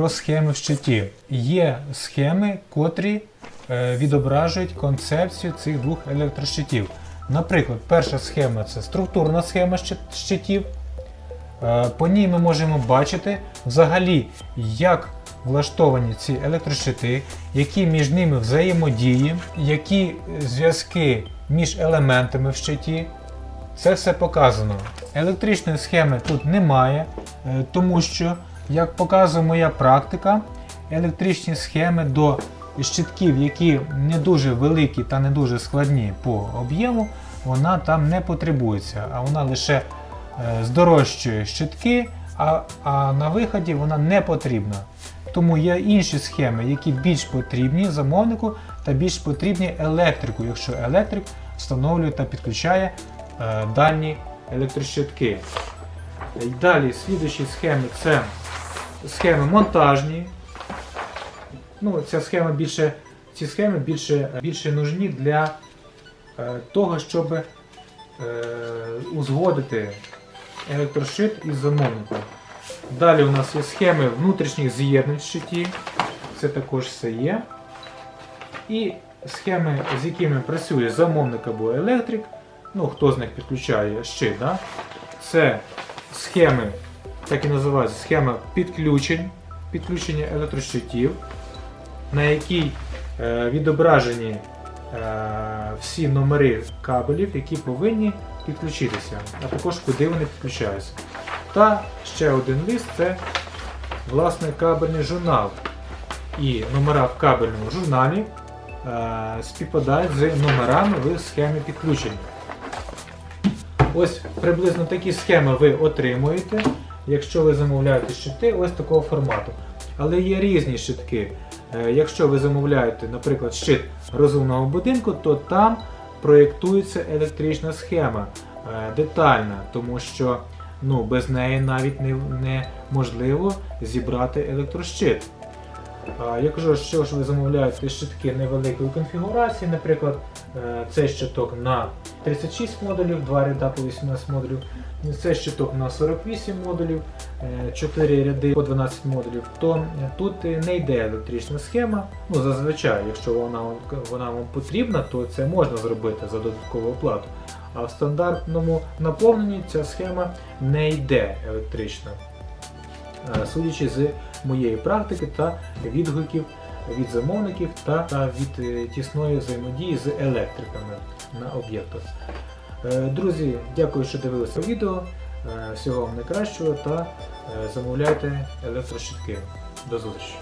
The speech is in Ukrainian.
про схеми в щиті. Є схеми, котрі е, відображують концепцію цих двох електрощитів. Наприклад, перша схема це структурна схема щитів. Е, По ній ми можемо бачити взагалі, як влаштовані ці електрощити, які між ними взаємодії, які зв'язки між елементами в щиті. Це все показано. Електричної схеми тут немає, е, тому що, як показує моя практика, електричні схеми до щитків, які не дуже великі та не дуже складні по об'єму, вона там не потребується, а вона лише е, здорожчує щитки, а, а на виході вона не потрібна. Тому є інші схеми, які більш потрібні замовнику та більш потрібні електрику, якщо електрик встановлює та підключає е, дальні електрощитки. Далі слідуючі схеми це схеми монтажні. Ну, ця схема більше, ці схеми більше, більше нужні для е, того, щоб е, узгодити електрошит із замовником. Далі у нас є схеми внутрішніх з'єднань в щиті. Це також все є. І схеми, з якими працює замовник або електрик. Ну, хто з них підключає щит, да? це схеми, так і називаються, схема підключень, підключення електрощитів, на якій е, відображені е, всі номери кабелів, які повинні підключитися, а також куди вони підключаються. Та ще один лист це власне кабельний журнал. І номера в кабельному журналі е, співпадають з номерами в схемі підключення. Ось приблизно такі схеми ви отримуєте, якщо ви замовляєте щити ось такого формату. Але є різні щитки. Е, Якщо ви замовляєте, наприклад, щит розумного будинку, то там проєктується електрична схема е, детальна, тому що ну, без неї навіть не, неможливо зібрати електрощит. Якщо що ж ви замовляєте щитки невеликої конфігурації, наприклад, е, цей щиток на 36 модулів, два ряда по 18 модулів, цей щиток на 48 модулів, 4 ряди по 12 модулів, то е, тут е, не йде електрична схема. Ну, зазвичай, якщо вона, вона вам потрібна, то це можна зробити за додаткову оплату. А в стандартному наповненні ця схема не йде електрична. Е, Судячи з моєї практики та відгуків від замовників та, та від е, тісної взаємодії з електриками на об'єктах. Е, Друзі, дякую, що дивилися відео. Е, Всього вам найкращого та замовляйте електрощитки. До зустрічі!